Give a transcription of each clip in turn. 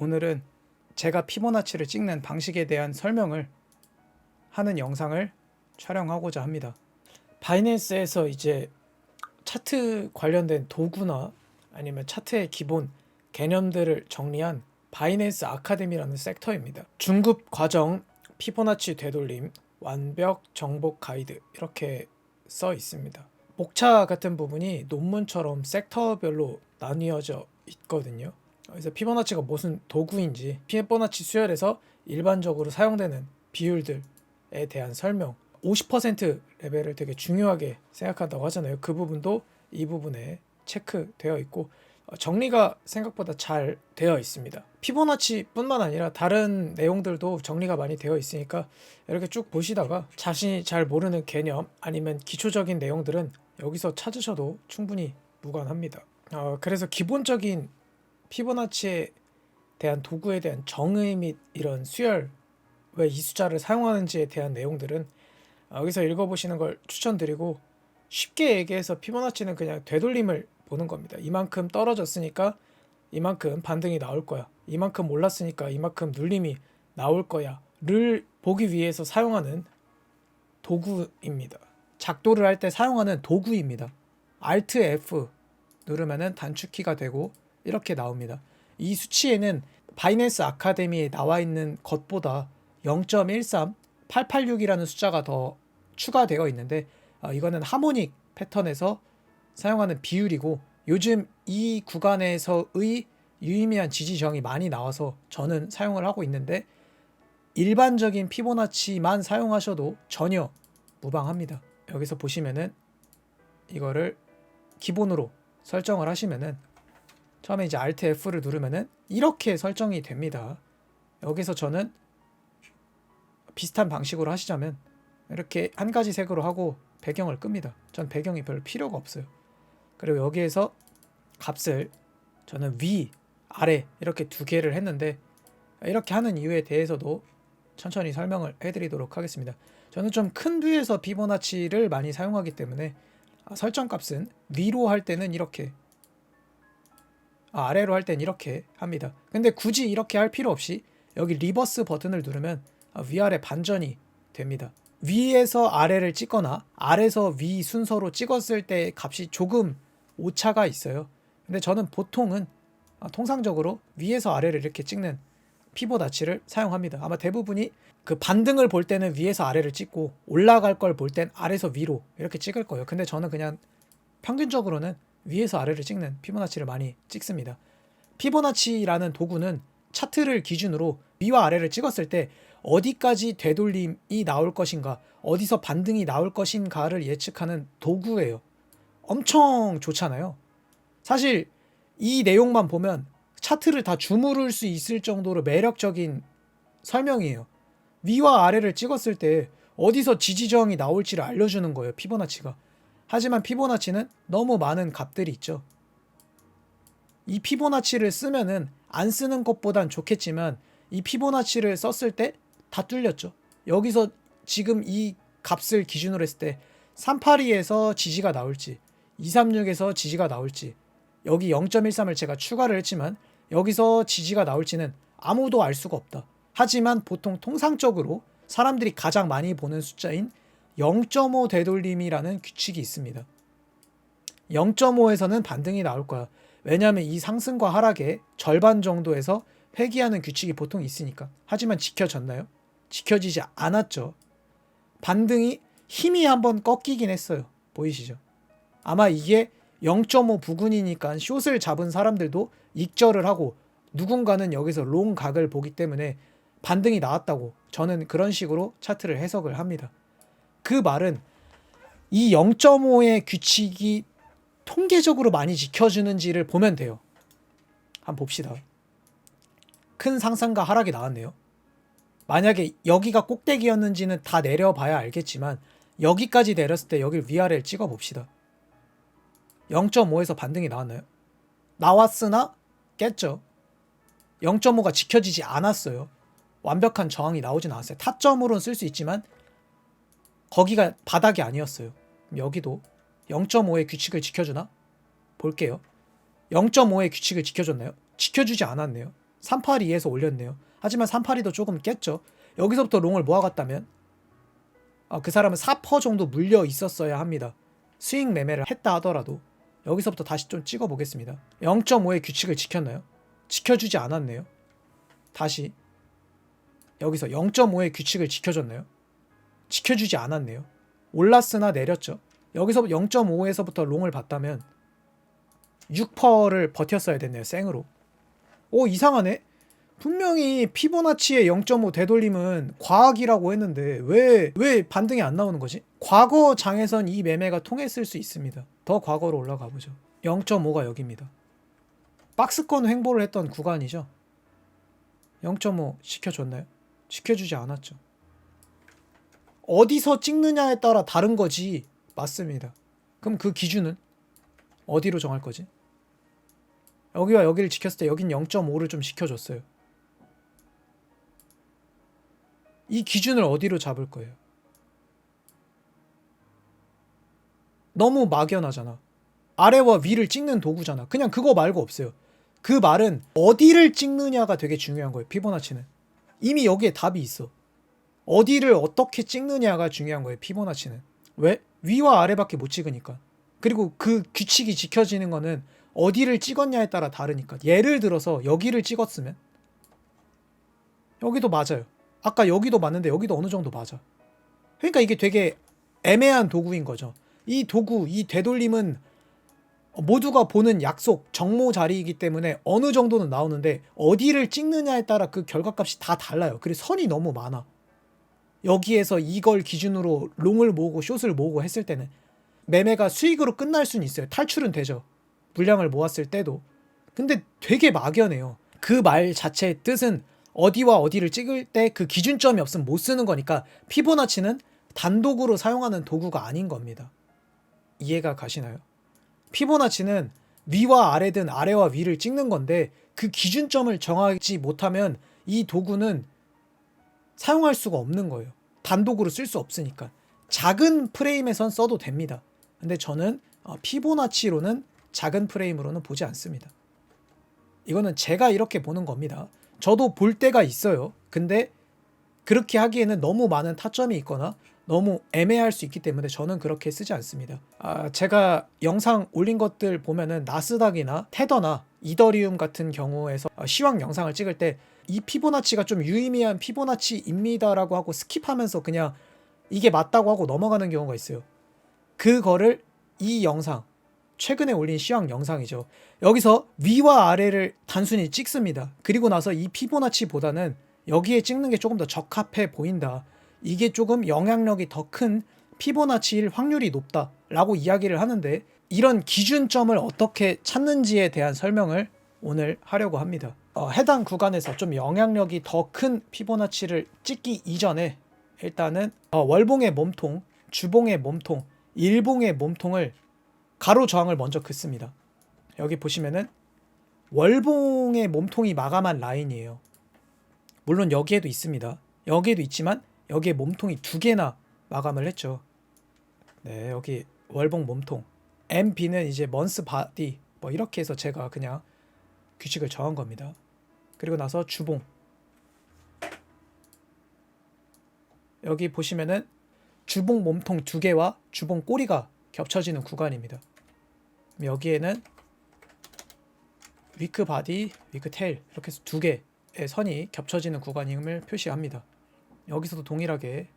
오늘은 제가 피보나치를 찍는 방식에 대한 설명을 하는 영상을 촬영하고자 합니다. 바이낸스에서 이제 차트 관련된 도구나 아니면 차트의 기본 개념들을 정리한 바이낸스 아카데미라는 섹터입니다. 중급 과정 피보나치 되돌림 완벽 정복 가이드 이렇게 써 있습니다. 목차 같은 부분이 논문처럼 섹터별로 나뉘어져 있거든요. 그래서 피보나치가 무슨 도구인지 피보나치 수열에서 일반적으로 사용되는 비율들에 대한 설명 50% 레벨을 되게 중요하게 생각한다고 하잖아요. 그 부분도 이 부분에 체크되어 있고 어, 정리가 생각보다 잘 되어 있습니다. 피보나치뿐만 아니라 다른 내용들도 정리가 많이 되어 있으니까 이렇게 쭉 보시다가 자신이 잘 모르는 개념 아니면 기초적인 내용들은 여기서 찾으셔도 충분히 무관합니다. 어, 그래서 기본적인 피보나치에 대한 도구에 대한 정의 및 이런 수열 왜 이 숫자를 사용하는지에 대한 내용들은 어, 여기서 읽어보시는 걸 추천드리고 쉽게 얘기해서 피보나치는 그냥 되돌림을 보는 겁니다. 이만큼 떨어졌으니까 이만큼 반등이 나올 거야. 이만큼 올랐으니까 이만큼 눌림이 나올 거야 를 보기 위해서 사용하는 도구입니다. 작도를 할 때 사용하는 도구입니다. Alt F 누르면은 단축키가 되고 이렇게 나옵니다. 이 수치에는 바이낸스 아카데미에 나와 있는 것보다 0.13886이라는 숫자가 더 추가되어 있는데 어, 이거는 하모닉 패턴에서 사용하는 비율이고 요즘 이 구간에서의 유의미한 지지 저항이 많이 나와서 저는 사용을 하고 있는데 일반적인 피보나치만 사용하셔도 전혀 무방합니다. 여기서 보시면은 이거를 기본으로 설정을 하시면은 처음에 이제 Alt F를 누르면은 이렇게 설정이 됩니다. 여기서 저는 비슷한 방식으로 하시자면 이렇게 한 가지 색으로 하고 배경을 끕니다. 전 배경이 별로 필요가 없어요. 그리고 여기에서 값을 저는 위, 아래 이렇게 두 개를 했는데 이렇게 하는 이유에 대해서도 천천히 설명을 해드리도록 하겠습니다. 저는 좀 큰 뷰에서 피보나치를 많이 사용하기 때문에 아, 설정 값은 위로 할 때는 이렇게 아, 아래로 할 때는 이렇게 합니다. 근데 굳이 이렇게 할 필요 없이 여기 리버스 버튼을 누르면 아, 위아래 반전이 됩니다. 위에서 아래를 찍거나 아래서 위 순서로 찍었을 때 값이 조금 오차가 있어요. 근데 저는 보통은 아, 통상적으로 위에서 아래를 이렇게 찍는 피보나치를 사용합니다. 아마 대부분이 그 반등을 볼 때는 위에서 아래를 찍고 올라갈 걸 볼 땐 아래서 위로 이렇게 찍을 거예요. 근데 저는 그냥 평균적으로는 위에서 아래를 찍는 피보나치를 많이 찍습니다. 피보나치라는 도구는 차트를 기준으로 위와 아래를 찍었을 때 어디까지 되돌림이 나올 것인가, 어디서 반등이 나올 것인가를 예측하는 도구예요. 엄청 좋잖아요. 사실 이 내용만 보면 차트를 다 주무를 수 있을 정도로 매력적인 설명이에요. 위와 아래를 찍었을 때 어디서 지지저항이 나올지를 알려주는 거예요. 피보나치가. 하지만 피보나치는 너무 많은 값들이 있죠. 이 피보나치를 쓰면은 안 쓰는 것보단 좋겠지만 이 피보나치를 썼을 때 다 뚫렸죠. 여기서 지금 이 값을 기준으로 했을 때 382에서 지지가 나올지 236에서 지지가 나올지 여기 0.13을 제가 추가를 했지만 여기서 지지가 나올지는 아무도 알 수가 없다. 하지만 보통 통상적으로 사람들이 가장 많이 보는 숫자인 0.5 되돌림이라는 규칙이 있습니다. 0.5에서는 반등이 나올 거야. 왜냐하면 이 상승과 하락의 절반 정도에서 회귀하는 규칙이 보통 있으니까. 하지만 지켜졌나요? 지켜지지 않았죠. 반등이 힘이 한번 꺾이긴 했어요. 보이시죠? 아마 이게 0.5 부근이니까 숏을 잡은 사람들도 익절을 하고 누군가는 여기서 롱 각을 보기 때문에 반등이 나왔다고 저는 그런 식으로 차트를 해석을 합니다. 그 말은 이 0.5의 규칙이 통계적으로 많이 지켜주는지를 보면 돼요. 한번 봅시다. 큰 상승과 하락이 나왔네요. 만약에 여기가 꼭대기였는지는 다 내려봐야 알겠지만 여기까지 내렸을 때 여길 위아래를 찍어 봅시다. 0.5에서 반등이 나왔나요? 나왔으나 깼죠. 0.5가 지켜지지 않았어요. 완벽한 저항이 나오진 않았어요. 타점으로는 쓸 수 있지만 거기가 바닥이 아니었어요. 여기도 0.5의 규칙을 지켜주나? 볼게요. 0.5의 규칙을 지켜줬나요? 지켜주지 않았네요. 382에서 올렸네요. 하지만 382도 조금 깼죠. 여기서부터 롱을 모아갔다면 아, 그 사람은 4퍼 정도 물려 있었어야 합니다. 스윙 매매를 했다 하더라도 여기서부터 다시 좀 찍어 보겠습니다. 0.5의 규칙을 지켰나요? 지켜주지 않았네요. 다시 여기서 0.5의 규칙을 지켜줬나요? 지켜주지 않았네요. 올랐으나 내렸죠. 여기서 0.5에서부터 롱을 봤다면 6퍼를 버텼어야 됐네요. 생으로. 오 이상하네. 분명히 피보나치의 0.5 되돌림은 과학이라고 했는데 왜 왜 반등이 안 나오는 거지? 과거 장에선 이 매매가 통했을 수 있습니다. 더 과거로 올라가 보죠. 0.5가 여기입니다. 박스권 횡보를 했던 구간이죠. 0.5 시켜줬나요? 시켜주지 않았죠. 어디서 찍느냐에 따라 다른 거지. 맞습니다. 그럼 그 기준은 어디로 정할 거지? 여기와 여기를 지켰을 때 여긴 0.5를 좀 시켜줬어요. 이 기준을 어디로 잡을 거예요? 너무 막연하잖아. 아래와 위를 찍는 도구잖아. 그냥 그거 말고 없어요. 그 말은 어디를 찍느냐가 되게 중요한 거예요. 피보나치는. 이미 여기에 답이 있어. 어디를 어떻게 찍느냐가 중요한 거예요. 피보나치는. 왜? 위와 아래밖에 못 찍으니까. 그리고 그 규칙이 지켜지는 거는 어디를 찍었냐에 따라 다르니까. 예를 들어서 여기를 찍었으면 여기도 맞아요. 아까 여기도 맞는데 여기도 어느 정도 맞아. 그러니까 이게 되게 애매한 도구인 거죠. 이 도구, 이 되돌림은 모두가 보는 약속, 정모 자리이기 때문에 어느 정도는 나오는데 어디를 찍느냐에 따라 그 결과값이 다 달라요. 그리고 선이 너무 많아. 여기에서 이걸 기준으로 롱을 모으고 숏을 모으고 했을 때는 매매가 수익으로 끝날 수는 있어요. 탈출은 되죠. 물량을 모았을 때도. 근데 되게 막연해요. 그 말 자체의 뜻은 어디와 어디를 찍을 때 그 기준점이 없으면 못 쓰는 거니까 피보나치는 단독으로 사용하는 도구가 아닌 겁니다. 이해가 가시나요? 피보나치는 위와 아래든 아래와 위를 찍는 건데 그 기준점을 정하지 못하면 이 도구는 사용할 수가 없는 거예요. 단독으로 쓸 수 없으니까. 작은 프레임에선 써도 됩니다. 근데 저는 어, 피보나치로는 작은 프레임으로는 보지 않습니다. 이거는 제가 이렇게 보는 겁니다. 저도 볼 때가 있어요. 근데 그렇게 하기에는 너무 많은 타점이 있거나 너무 애매할 수 있기 때문에 저는 그렇게 쓰지 않습니다. 아, 제가 영상 올린 것들 보면은 나스닥이나 테더나 이더리움 같은 경우에서 어, 시황 영상을 찍을 때 이 피보나치가 좀 유의미한 피보나치입니다라고 하고 스킵하면서 그냥 이게 맞다고 하고 넘어가는 경우가 있어요. 그거를 이 영상 최근에 올린 시황 영상이죠. 여기서 위와 아래를 단순히 찍습니다. 그리고 나서 이 피보나치보다는 여기에 찍는 게 조금 더 적합해 보인다. 이게 조금 영향력이 더 큰 피보나치일 확률이 높다라고 이야기를 하는데 이런 기준점을 어떻게 찾는지에 대한 설명을 오늘 하려고 합니다. 어, 해당 구간에서 좀 영향력이 더 큰 피보나치를 찍기 이전에 일단은 어, 월봉의 몸통, 주봉의 몸통, 일봉의 몸통을 가로 저항을 먼저 긋습니다. 여기 보시면은 월봉의 몸통이 마감한 라인이에요. 물론 여기에도 있습니다. 여기에도 있지만 여기에 몸통이 두 개나 마감을 했죠. 네, 여기 월봉 몸통. MB는 이제 먼스 바디 뭐 이렇게 해서 제가 그냥 규칙을 정한 겁니다. 그리고 나서 주봉. 여기 보시면은 주봉 몸통 두 개와 주봉 꼬리가 겹쳐지는 구간입니다. 여기에는 위크 바디, 위크 테일 이렇게 해서 두 개의 선이 겹쳐지는 구간임을 표시합니다. 여기서도 동일하게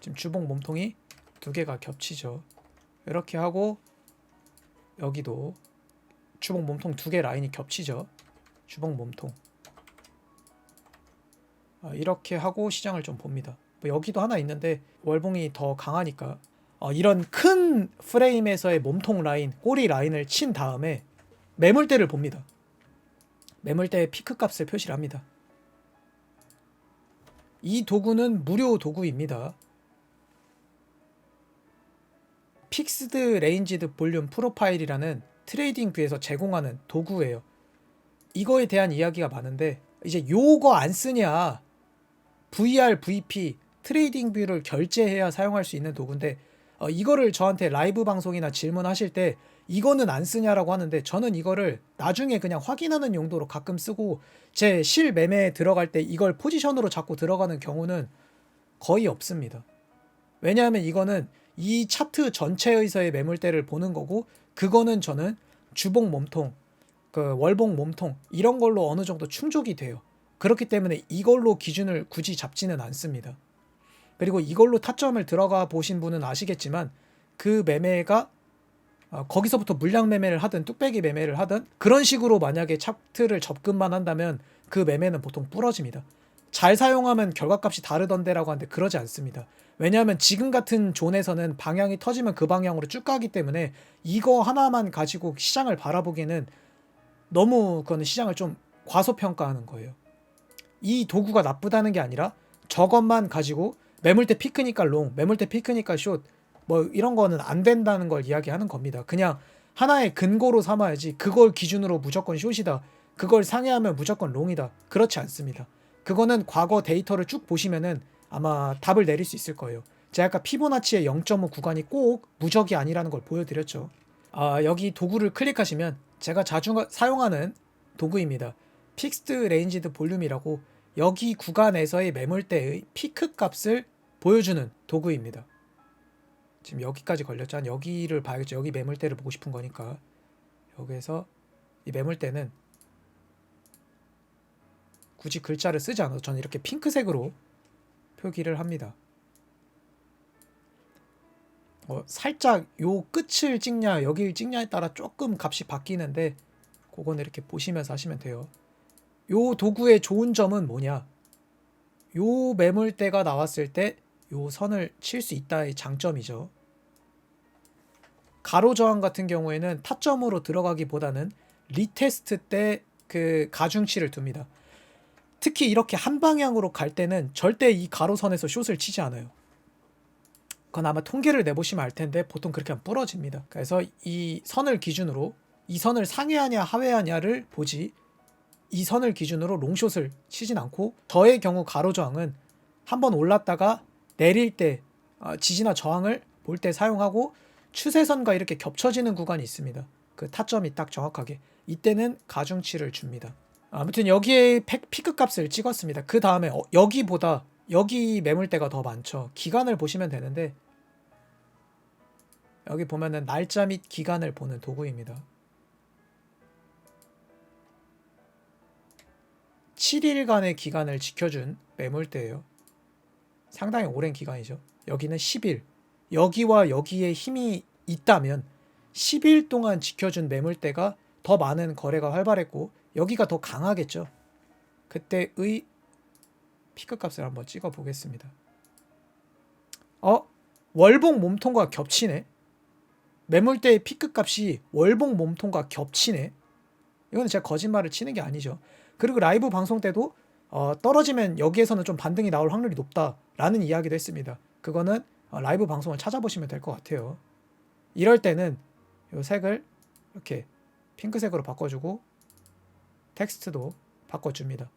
지금 주봉 몸통이 두 개가 겹치죠. 이렇게 하고 여기도 주봉 몸통 두 개 라인이 겹치죠. 주봉 몸통 아, 이렇게 하고 시장을 좀 봅니다. 뭐 여기도 하나 있는데 월봉이 더 강하니까 어, 이런 큰 프레임에서의 몸통 라인, 꼬리 라인을 친 다음에 매물대를 봅니다. 매물대의 피크 값을 표시를 합니다. 이 도구는 무료 도구입니다. 픽스드 레인지드 볼륨 프로파일이라는 트레이딩 뷰에서 제공하는 도구예요. 이거에 대한 이야기가 많은데 이제 요거 안 쓰냐 VR, VP 트레이딩 뷰를 결제해야 사용할 수 있는 도구인데 어, 이거를 저한테 라이브 방송이나 질문하실 때 이거는 안 쓰냐라고 하는데 저는 이거를 나중에 그냥 확인하는 용도로 가끔 쓰고 제 실 매매에 들어갈 때 이걸 포지션으로 잡고 들어가는 경우는 거의 없습니다. 왜냐하면 이거는 이 차트 전체에서의 매물대를 보는 거고 그거는 저는 주봉 몸통, 그 월봉 몸통 이런 걸로 어느 정도 충족이 돼요. 그렇기 때문에 이걸로 기준을 굳이 잡지는 않습니다. 그리고 이걸로 타점을 들어가 보신 분은 아시겠지만 그 매매가 어, 거기서부터 물량 매매를 하든 뚝배기 매매를 하든 그런 식으로 만약에 차트를 접근만 한다면 그 매매는 보통 부러집니다. 잘 사용하면 결과값이 다르던데라고 하는데 그러지 않습니다. 왜냐하면 지금 같은 존에서는 방향이 터지면 그 방향으로 쭉 가기 때문에 이거 하나만 가지고 시장을 바라보기에는 너무 그거는 시장을 좀 과소평가하는 거예요. 이 도구가 나쁘다는 게 아니라 저것만 가지고 매물대 피크니까 롱, 매물대 피크니까 숏, 뭐 이런 거는 안 된다는 걸 이야기하는 겁니다. 그냥 하나의 근거로 삼아야지 그걸 기준으로 무조건 숏이다. 그걸 상회하면 무조건 롱이다. 그렇지 않습니다. 그거는 과거 데이터를 쭉 보시면은 아마 답을 내릴 수 있을 거예요. 제가 아까 피보나치의 0.5 구간이 꼭 무적이 아니라는 걸 보여드렸죠. 아, 여기 도구를 클릭하시면 제가 자주 사용하는 도구입니다. 픽스드 레인지드 볼륨이라고 여기 구간에서의 매물대의 피크 값을 보여주는 도구입니다. 지금 여기까지 걸렸죠. 한 여기를 봐야겠죠. 여기 매물대를 보고 싶은 거니까. 여기에서 이 매물대는 굳이 글자를 쓰지 않아도 저는 이렇게 핑크색으로 표기를 합니다. 어, 살짝 요 끝을 찍냐 여기를 찍냐에 따라 조금 값이 바뀌는데 그거는 이렇게 보시면서 하시면 돼요. 요 도구의 좋은 점은 뭐냐? 요 매물대가 나왔을 때 요 선을 칠 수 있다의 장점이죠. 가로 저항 같은 경우에는 타점으로 들어가기보다는 리테스트 때 그 가중치를 둡니다. 특히 이렇게 한 방향으로 갈 때는 절대 이 가로선에서 숏을 치지 않아요. 그건 아마 통계를 내보시면 알 텐데 보통 그렇게 하면 부러집니다. 그래서 이 선을 기준으로 이 선을 상회하냐 하회하냐를 보지 이 선을 기준으로 롱숏을 치진 않고 저의 경우 가로 저항은 한번 올랐다가 내릴 때 어, 지지나 저항을 볼 때 사용하고 추세선과 이렇게 겹쳐지는 구간이 있습니다. 그 타점이 딱 정확하게 이때는 가중치를 줍니다. 아무튼 여기에 피크 값을 찍었습니다. 그 다음에 어, 여기보다 여기 매물대가 더 많죠. 기간을 보시면 되는데 여기 보면은 날짜 및 기간을 보는 도구입니다. 7일간의 기간을 지켜준 매물대예요. 상당히 오랜 기간이죠. 여기는 10일. 여기와 여기에 힘이 있다면 10일 동안 지켜준 매물대가 더 많은 거래가 활발했고 여기가 더 강하겠죠. 그때의 피크 값을 한번 찍어 보겠습니다. 어? 월봉 몸통과 겹치네. 매물대의 피크 값이 월봉 몸통과 겹치네. 이거는 제가 거짓말을 치는 게 아니죠. 그리고 라이브 방송 때도 어, 떨어지면 여기에서는 좀 반등이 나올 확률이 높다라는 이야기도 했습니다. 그거는 어, 라이브 방송을 찾아보시면 될 것 같아요. 이럴 때는 이 색을 이렇게 핑크색으로 바꿔주고 텍스트도 바꿔줍니다.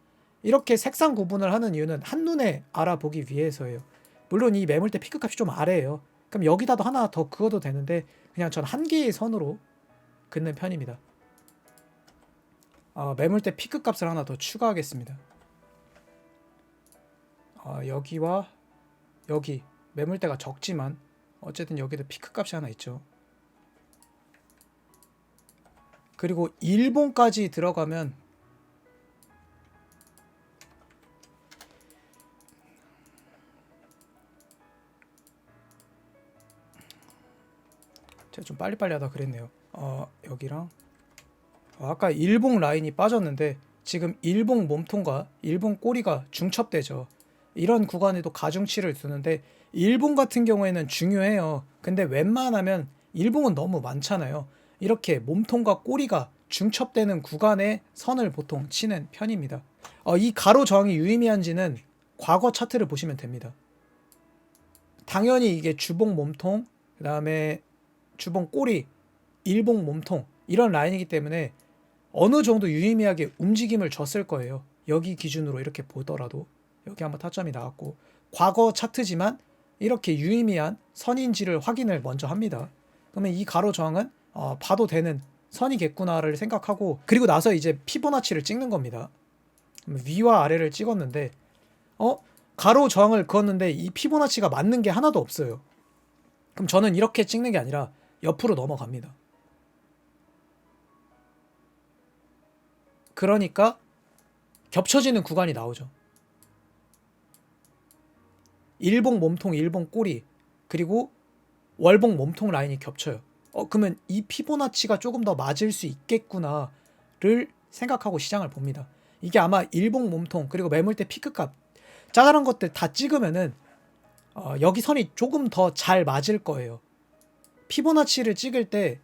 이렇게 색상 구분을 하는 이유는 한눈에 알아보기 위해서예요. 물론 이 매물대 피크 값이 좀 아래예요. 그럼 여기다도 하나 더 그어도 되는데 그냥 전 한 개의 선으로 긋는 편입니다. 어, 매물대 피크 값을 하나 더 추가하겠습니다. 어, 여기와 여기 매물대가 적지만 어쨌든 여기도 피크 값이 하나 있죠. 그리고 일본까지 들어가면 제가 좀 빨리빨리 하다 그랬네요. 어, 여기랑 어, 아까 일봉 라인이 빠졌는데 지금 일봉 몸통과 일봉 꼬리가 중첩되죠. 이런 구간에도 가중치를 두는데 일봉 같은 경우에는 중요해요. 근데 웬만하면 일봉은 너무 많잖아요. 이렇게 몸통과 꼬리가 중첩되는 구간에 선을 보통 치는 편입니다. 어, 이 가로 저항이 유의미한지는 과거 차트를 보시면 됩니다. 당연히 이게 주봉 몸통, 그 다음에 주봉 꼬리, 일봉 몸통 이런 라인이기 때문에 어느 정도 유의미하게 움직임을 줬을 거예요. 여기 기준으로 이렇게 보더라도 여기 한번 타점이 나왔고 과거 차트지만 이렇게 유의미한 선인지를 확인을 먼저 합니다. 그러면 이 가로 저항은 어, 봐도 되는 선이겠구나를 생각하고 그리고 나서 이제 피보나치를 찍는 겁니다. 위와 아래를 찍었는데 어 가로 저항을 그었는데 이 피보나치가 맞는 게 하나도 없어요. 그럼 저는 이렇게 찍는 게 아니라 옆으로 넘어갑니다. 그러니까 겹쳐지는 구간이 나오죠. 일봉 몸통, 일봉 꼬리, 그리고 월봉 몸통 라인이 겹쳐요. 어, 그러면 이 피보나치가 조금 더 맞을 수 있겠구나를 생각하고 시장을 봅니다. 이게 아마 일봉 몸통, 그리고 매물대 피크값, 짜잘한 것들 다 찍으면은 어, 여기 선이 조금 더 잘 맞을 거예요. 피보나치를 찍을 때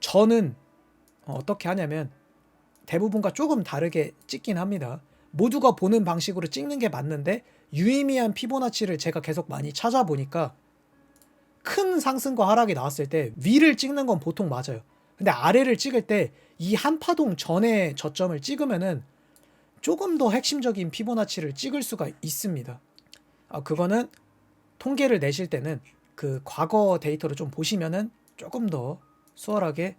저는 어, 어떻게 하냐면 대부분과 조금 다르게 찍긴 합니다. 모두가 보는 방식으로 찍는 게 맞는데 유의미한 피보나치를 제가 계속 많이 찾아보니까 큰 상승과 하락이 나왔을 때 위를 찍는 건 보통 맞아요. 근데 아래를 찍을 때 이 한 파동 전에 저점을 찍으면은 조금 더 핵심적인 피보나치를 찍을 수가 있습니다. 아, 그거는 통계를 내실 때는 그 과거 데이터를 좀 보시면은 조금 더 수월하게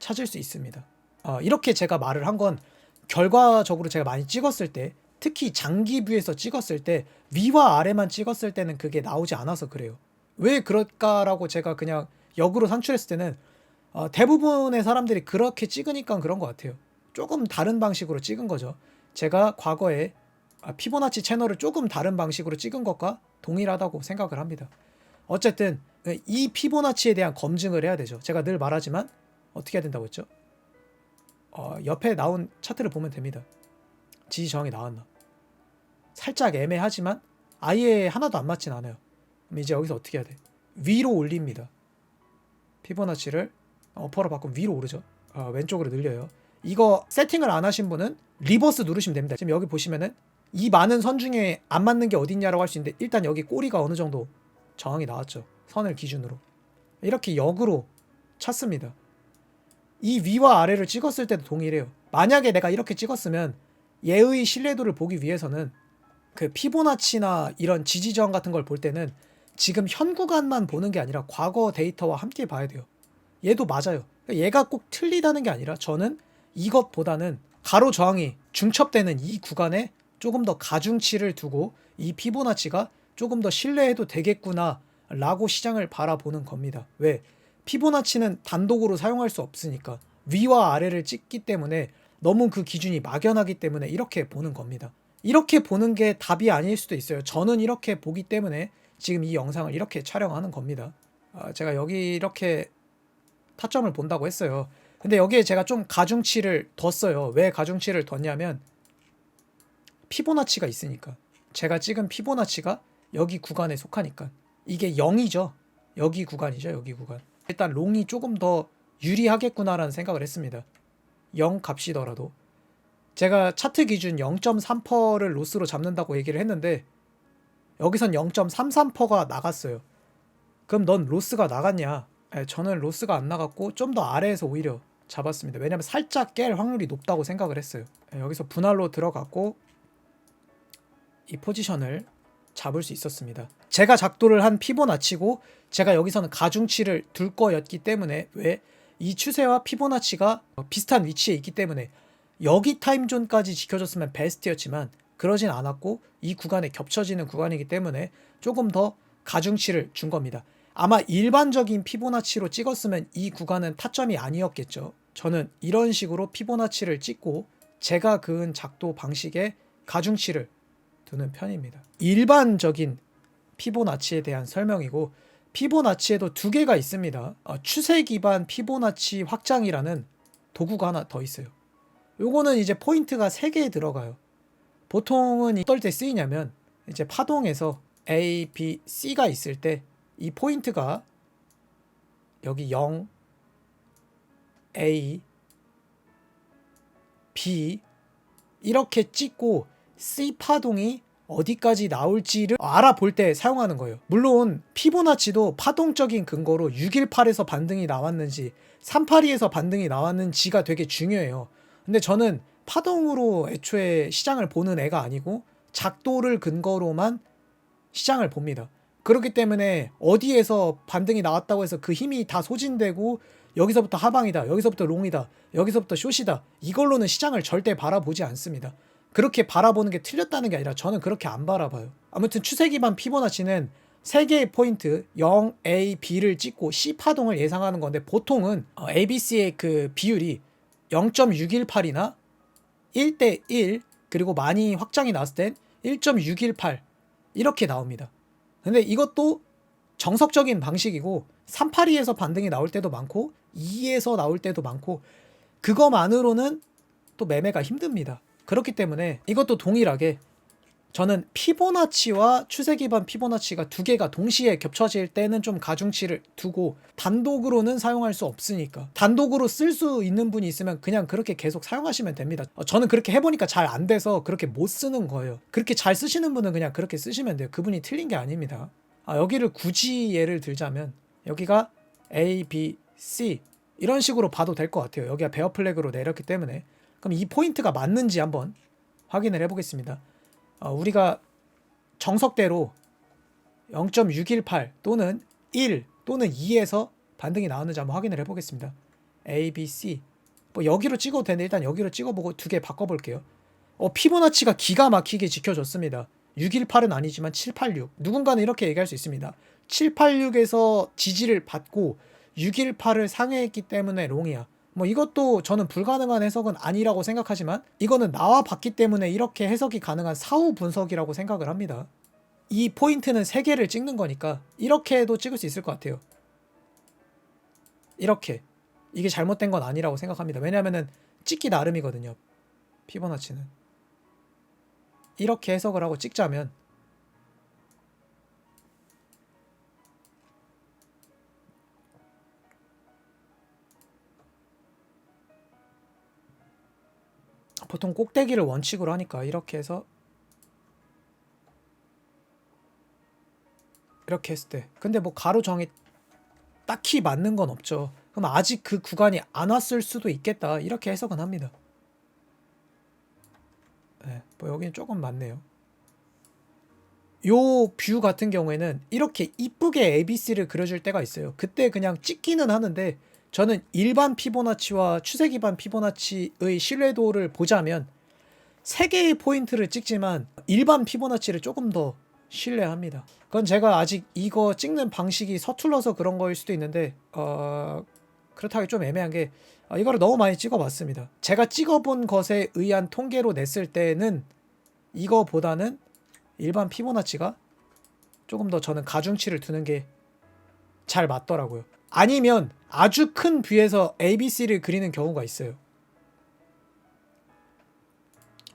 찾을 수 있습니다. 어, 이렇게 제가 말을 한 건 결과적으로 제가 많이 찍었을 때 특히 장기 뷰에서 찍었을 때 위와 아래만 찍었을 때는 그게 나오지 않아서 그래요. 왜 그럴까라고 제가 그냥 역으로 산출했을 때는 어, 대부분의 사람들이 그렇게 찍으니까 그런 것 같아요. 조금 다른 방식으로 찍은 거죠. 제가 과거에 아, 피보나치 채널을 조금 다른 방식으로 찍은 것과 동일하다고 생각을 합니다. 어쨌든 이 피보나치에 대한 검증을 해야 되죠. 제가 늘 말하지만 어떻게 해야 된다고 했죠? 어, 옆에 나온 차트를 보면 됩니다. 지지 저항이 나왔나? 살짝 애매하지만 아예 하나도 안 맞진 않아요. 그럼 이제 여기서 어떻게 해야 돼? 위로 올립니다. 피보나치를 어퍼로 바꾸면 위로 오르죠. 어, 왼쪽으로 늘려요. 이거 세팅을 안 하신 분은 리버스 누르시면 됩니다. 지금 여기 보시면은 이 많은 선 중에 안 맞는 게 어딨냐라고 할 수 있는데 일단 여기 꼬리가 어느 정도 저항이 나왔죠. 선을 기준으로. 이렇게 역으로 찾습니다. 이 위와 아래를 찍었을 때도 동일해요. 만약에 내가 이렇게 찍었으면 얘의 신뢰도를 보기 위해서는 그 피보나치나 이런 지지저항 같은 걸 볼 때는 지금 현 구간만 보는 게 아니라 과거 데이터와 함께 봐야 돼요. 얘도 맞아요. 얘가 꼭 틀리다는 게 아니라 저는 이것보다는 가로 저항이 중첩되는 이 구간에 조금 더 가중치를 두고 이 피보나치가 조금 더 신뢰해도 되겠구나 라고 시장을 바라보는 겁니다. 왜? 피보나치는 단독으로 사용할 수 없으니까 위와 아래를 찍기 때문에 너무 그 기준이 막연하기 때문에 이렇게 보는 겁니다. 이렇게 보는 게 답이 아닐 수도 있어요. 저는 이렇게 보기 때문에 지금 이 영상을 이렇게 촬영하는 겁니다. 아, 제가 여기 이렇게 타점을 본다고 했어요. 근데 여기에 제가 좀 가중치를 뒀어요. 왜 가중치를 뒀냐면 피보나치가 있으니까. 제가 찍은 피보나치가 여기 구간에 속하니까. 이게 0이죠. 여기 구간이죠. 여기 구간. 일단 롱이 조금 더 유리하겠구나라는 생각을 했습니다. 0 값이더라도. 제가 차트 기준 0.3%를 로스로 잡는다고 얘기를 했는데 여기선 0.33%가 나갔어요. 그럼 넌 로스가 나갔냐? 네, 저는 로스가 안 나갔고 좀 더 아래에서 오히려 잡았습니다. 왜냐면 살짝 깰 확률이 높다고 생각을 했어요. 네, 여기서 분할로 들어갔고 이 포지션을 잡을 수 있었습니다. 제가 작도를 한 피보나치고 제가 여기서는 가중치를 둘 거였기 때문에 왜 이 추세와 피보나치가 비슷한 위치에 있기 때문에 여기 타임존까지 지켜줬으면 베스트였지만 그러진 않았고 이 구간에 겹쳐지는 구간이기 때문에 조금 더 가중치를 준 겁니다. 아마 일반적인 피보나치로 찍었으면 이 구간은 타점이 아니었겠죠. 저는 이런 식으로 피보나치를 찍고 제가 그은 작도 방식의 가중치를 두는 편입니다. 일반적인 피보나치에 대한 설명이고 피보나치에도 두 개가 있습니다. 어, 추세 기반 피보나치 확장이라는 도구가 하나 더 있어요. 요거는 이제 포인트가 세개 들어가요. 보통은 어떨 때 쓰이냐면 이제 파동에서 A, B, C가 있을 때 이 포인트가 여기 0, A, B 이렇게 찍고 C 파동이 어디까지 나올지를 알아볼 때 사용하는 거예요. 물론 피보나치도 파동적인 근거로 618에서 반등이 나왔는지 382에서 반등이 나왔는지가 되게 중요해요. 근데 저는 파동으로 애초에 시장을 보는 애가 아니고 작도를 근거로만 시장을 봅니다. 그렇기 때문에 어디에서 반등이 나왔다고 해서 그 힘이 다 소진되고 여기서부터 하방이다. 여기서부터 롱이다. 여기서부터 숏이다. 이걸로는 시장을 절대 바라보지 않습니다. 그렇게 바라보는 게 틀렸다는 게 아니라 저는 그렇게 안 바라봐요. 아무튼 추세 기반 피보나치는 세 개의 포인트 0, A, B를 찍고 C 파동을 예상하는 건데 보통은 어, A, B, C의 그 비율이 0.618이나 1대 1 그리고 많이 확장이 나왔을 땐 1.618 이렇게 나옵니다. 근데 이것도 정석적인 방식이고 382에서 반등이 나올 때도 많고 2에서 나올 때도 많고 그거만으로는 또 매매가 힘듭니다. 그렇기 때문에 이것도 동일하게 저는 피보나치와 추세 기반 피보나치가 두 개가 동시에 겹쳐질 때는 좀 가중치를 두고 단독으로는 사용할 수 없으니까 단독으로 쓸 수 있는 분이 있으면 그냥 그렇게 계속 사용하시면 됩니다. 어, 저는 그렇게 해보니까 잘 안 돼서 그렇게 못 쓰는 거예요. 그렇게 잘 쓰시는 분은 그냥 그렇게 쓰시면 돼요. 그분이 틀린 게 아닙니다. 아, 여기를 굳이 예를 들자면 여기가 A, B, C 이런 식으로 봐도 될 것 같아요. 여기가 베어 플래그로 내렸기 때문에 그럼 이 포인트가 맞는지 한번 확인을 해보겠습니다. 어, 우리가 정석대로 0.618 또는 1 또는 2에서 반등이 나왔는지 한번 확인을 해보겠습니다. A, B, C 뭐 여기로 찍어도 되는데 일단 여기로 찍어보고 두 개 바꿔볼게요. 어, 피보나치가 기가 막히게 지켜졌습니다. 618은 아니지만 786 누군가는 이렇게 얘기할 수 있습니다. 786에서 지지를 받고 618을 상회했기 때문에 롱이야. 뭐 이것도 저는 불가능한 해석은 아니라고 생각하지만 이거는 나와 봤기 때문에 이렇게 해석이 가능한 사후 분석이라고 생각을 합니다. 이 포인트는 3개를 찍는 거니까 이렇게도 찍을 수 있을 것 같아요. 이렇게 이게 잘못된 건 아니라고 생각합니다. 왜냐하면은 찍기 나름이거든요. 피보나치는 이렇게 해석을 하고 찍자면 보통 꼭대기를 원칙으로 하니까 이렇게 해서 이렇게 했을 때. 근데 뭐 가로 정이 딱히 맞는 건 없죠. 그럼 아직 그 구간이 안 왔을 수도 있겠다. 이렇게 해석은 합니다. 네, 뭐 여기는 조금 맞네요. 요 뷰 같은 경우에는 이렇게 이쁘게 ABC를 그려줄 때가 있어요. 그때 그냥 찍기는 하는데 저는 일반 피보나치와 추세 기반 피보나치의 신뢰도를 보자면 세 개의 포인트를 찍지만 일반 피보나치를 조금 더 신뢰합니다. 그건 제가 아직 이거 찍는 방식이 서툴러서 그런 거일 수도 있는데 어, 그렇다기 좀 애매한 게 어, 이거를 너무 많이 찍어봤습니다. 제가 찍어본 것에 의한 통계로 냈을 때는 이거보다는 일반 피보나치가 조금 더 저는 가중치를 두는 게 잘 맞더라고요. 아니면 아주 큰 뷰에서 ABC를 그리는 경우가 있어요.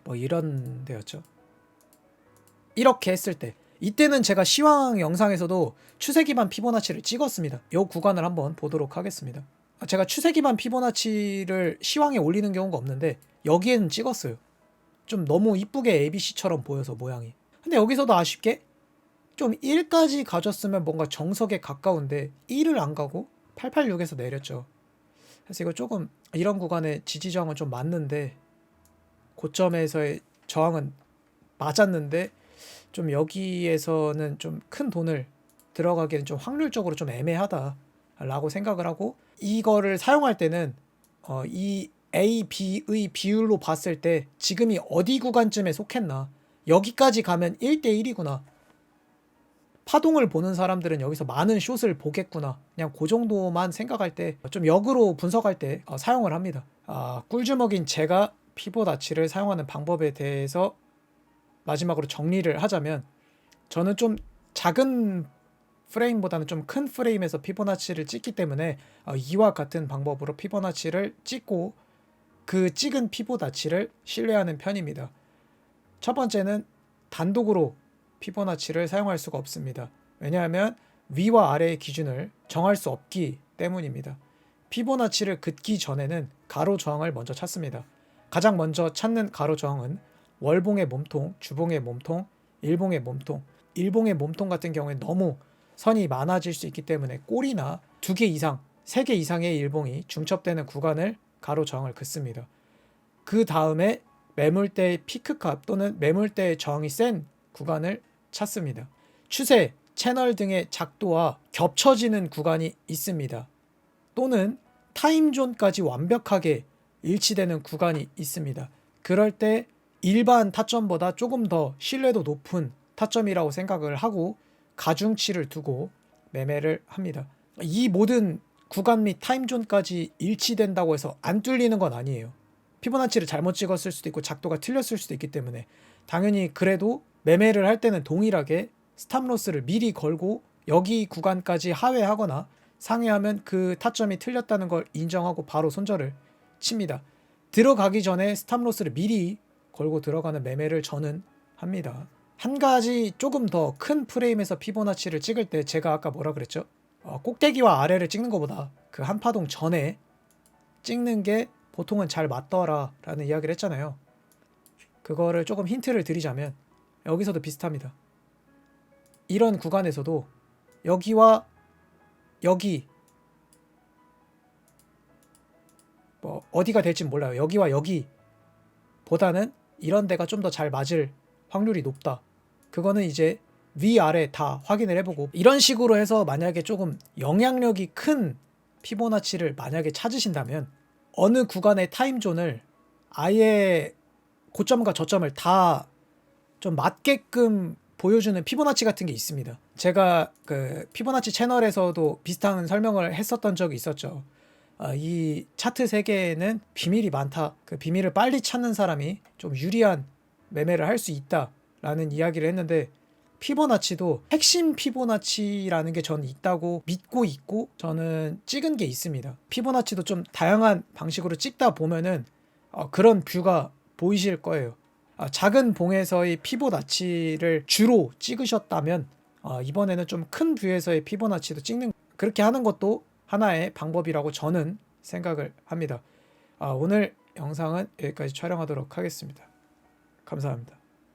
뭐 이런 데였죠. 이렇게 했을 때 이때는 제가 시황 영상에서도 추세 기반 피보나치를 찍었습니다. 이 구간을 한번 보도록 하겠습니다. 아, 제가 추세 기반 피보나치를 시황에 올리는 경우가 없는데 여기에는 찍었어요. 좀 너무 이쁘게 ABC처럼 보여서 모양이. 근데 여기서도 아쉽게 좀 1까지 가졌으면 뭔가 정석에 가까운데 1을 안 가고 886에서 내렸죠. 그래서 이거 조금 이런 구간의 지지 저항은 좀 맞는데 고점에서의 저항은 맞았는데 좀 여기에서는 좀 큰 돈을 들어가기는 좀 확률적으로 좀 애매하다라고 생각을 하고 이거를 사용할 때는 어, 이 A, B의 비율로 봤을 때 지금이 어디 구간쯤에 속했나 여기까지 가면 1대1이구나 파동을 보는 사람들은 여기서 많은 숏을 보겠구나. 그냥 그 정도만 생각할 때 좀 역으로 분석할 때 어, 사용을 합니다. 아, 꿀주먹인 제가 피보나치를 사용하는 방법에 대해서 마지막으로 정리를 하자면 저는 좀 작은 프레임보다는 좀 큰 프레임에서 피보나치를 찍기 때문에 어, 이와 같은 방법으로 피보나치를 찍고 그 찍은 피보나치를 신뢰하는 편입니다. 첫 번째는 단독으로 피보나치를 사용할 수가 없습니다. 왜냐하면 위와 아래의 기준을 정할 수 없기 때문입니다. 피보나치를 긋기 전에는 가로 저항을 먼저 찾습니다. 가장 먼저 찾는 가로 저항은 월봉의 몸통, 주봉의 몸통, 일봉의 몸통. 일봉의 몸통 같은 경우에 너무 선이 많아질 수 있기 때문에 꼬리나 두 개 이상, 세 개 이상의 일봉이 중첩되는 구간을 가로 저항을 긋습니다. 그 다음에 매물대의 피크값 또는 매물대의 저항이 센 구간을 찾습니다. 추세, 채널 등의 작도와 겹쳐지는 구간이 있습니다. 또는 타임존까지 완벽하게 일치되는 구간이 있습니다. 그럴 때 일반 타점보다 조금 더 신뢰도 높은 타점이라고 생각을 하고 가중치를 두고 매매를 합니다. 이 모든 구간 및 타임존까지 일치된다고 해서 안 뚫리는 건 아니에요. 피보나치를 잘못 찍었을 수도 있고 작도가 틀렸을 수도 있기 때문에 당연히 그래도 매매를 할 때는 동일하게 스탑로스를 미리 걸고 여기 구간까지 하회하거나 상회하면 그 타점이 틀렸다는 걸 인정하고 바로 손절을 칩니다. 들어가기 전에 스탑로스를 미리 걸고 들어가는 매매를 저는 합니다. 한 가지 조금 더 큰 프레임에서 피보나치를 찍을 때 제가 아까 뭐라 그랬죠? 어, 꼭대기와 아래를 찍는 것보다 그 한 파동 전에 찍는 게 보통은 잘 맞더라 라는 이야기를 했잖아요. 그거를 조금 힌트를 드리자면 여기서도 비슷합니다. 이런 구간에서도 여기와 여기 뭐 어디가 될진 몰라요. 여기와 여기 보다는 이런 데가 좀 더 잘 맞을 확률이 높다. 그거는 이제 위아래 다 확인을 해보고 이런 식으로 해서 만약에 조금 영향력이 큰 피보나치를 만약에 찾으신다면 어느 구간의 타임존을 아예 고점과 저점을 다 좀 맞게끔 보여주는 피보나치 같은 게 있습니다. 제가 그 피보나치 채널에서도 비슷한 설명을 했었던 적이 있었죠. 아, 이 차트 세계에는 비밀이 많다. 그 비밀을 빨리 찾는 사람이 좀 유리한 매매를 할 수 있다라는 이야기를 했는데 피보나치도 핵심 피보나치라는 게 저는 있다고 믿고 있고 저는 찍은 게 있습니다. 피보나치도 좀 다양한 방식으로 찍다 보면은 어, 그런 뷰가 보이실 거예요. 아, 작은 봉에서의 피보나치를 주로 찍으셨다면 어, 이번에는 좀 큰 뷰에서의 피보나치도 찍는 그렇게 하는 것도 하나의 방법이라고 저는 생각을 합니다. 아, 오늘 영상은 여기까지 촬영하도록 하겠습니다. 감사합니다.